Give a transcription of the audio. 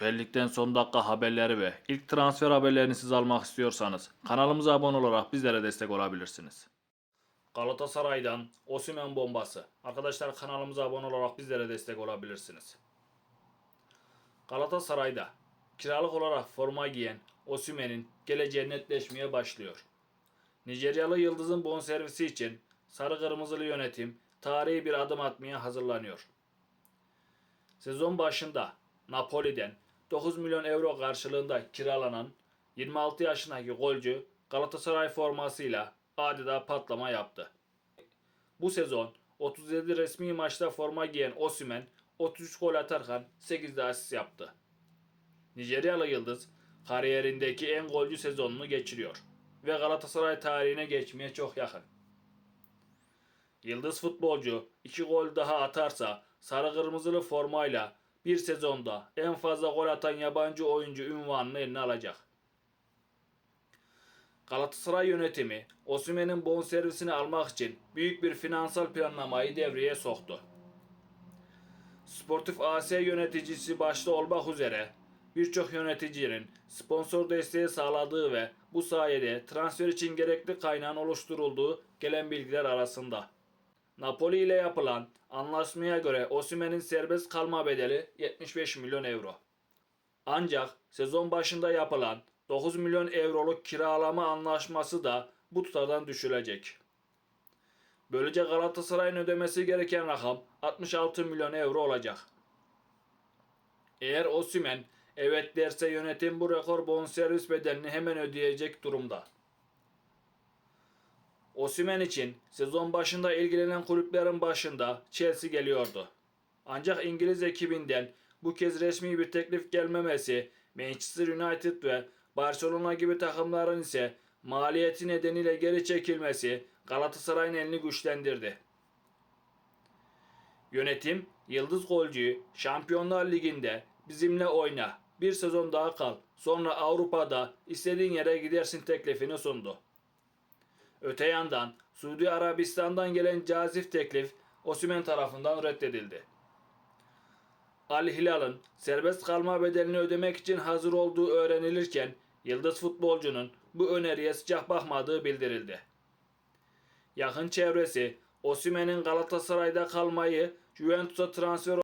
Süper Lig'den son dakika haberleri ve ilk transfer haberlerini siz almak istiyorsanız kanalımıza abone olarak bizlere destek olabilirsiniz. Galatasaray'dan Osimhen bombası. Arkadaşlar kanalımıza abone olarak bizlere destek olabilirsiniz. Galatasaray'da kiralık olarak forma giyen Osimhen'in geleceği netleşmeye başlıyor. Nijeryalı Yıldız'ın bonservisi için sarı kırmızılı yönetim tarihi bir adım atmaya hazırlanıyor. Sezon başında Napoli'den 9 milyon euro karşılığında kiralanan 26 yaşındaki golcü Galatasaray formasıyla adeta patlama yaptı. Bu sezon 37 resmi maçta forma giyen Osimhen 33 gol atarken 8 de asist yaptı. Nijeryalı Yıldız kariyerindeki en golcü sezonunu geçiriyor ve Galatasaray tarihine geçmeye çok yakın. Yıldız futbolcu 2 gol daha atarsa sarı kırmızılı formayla bir sezonda en fazla gol atan yabancı oyuncu ünvanını eline alacak. Galatasaray yönetimi Osimhen'in bonservisini almak için büyük bir finansal planlamayı devreye soktu. Sportif AS yöneticisi başta olmak üzere birçok yöneticinin sponsor desteği sağladığı ve bu sayede transfer için gerekli kaynağın oluşturulduğu gelen bilgiler arasında. Napoli ile yapılan anlaşmaya göre Osimhen'in serbest kalma bedeli 75 milyon euro. Ancak sezon başında yapılan 9 milyon euroluk kiralama anlaşması da bu tutardan düşülecek. Böylece Galatasaray'ın ödemesi gereken rakam 66 milyon euro olacak. Eğer Osimhen evet derse yönetim bu rekor bonservis bedelini hemen ödeyecek durumda. Osimhen için sezon başında ilgilenen kulüplerin başında Chelsea geliyordu. Ancak İngiliz ekibinden bu kez resmi bir teklif gelmemesi Manchester United ve Barcelona gibi takımların ise maliyeti nedeniyle geri çekilmesi Galatasaray'ın elini güçlendirdi. Yönetim Yıldız golcüyü Şampiyonlar Ligi'nde bizimle oyna, bir sezon daha kal, sonra Avrupa'da istediğin yere gidersin teklifini sundu. Öte yandan Suudi Arabistan'dan gelen cazip teklif Osimhen tarafından reddedildi. Al Hilal'ın serbest kalma bedelini ödemek için hazır olduğu öğrenilirken yıldız futbolcunun bu öneriye sıcak bakmadığı bildirildi. Yakın çevresi Osimhen'in Galatasaray'da kalmayı Juventus'a transfer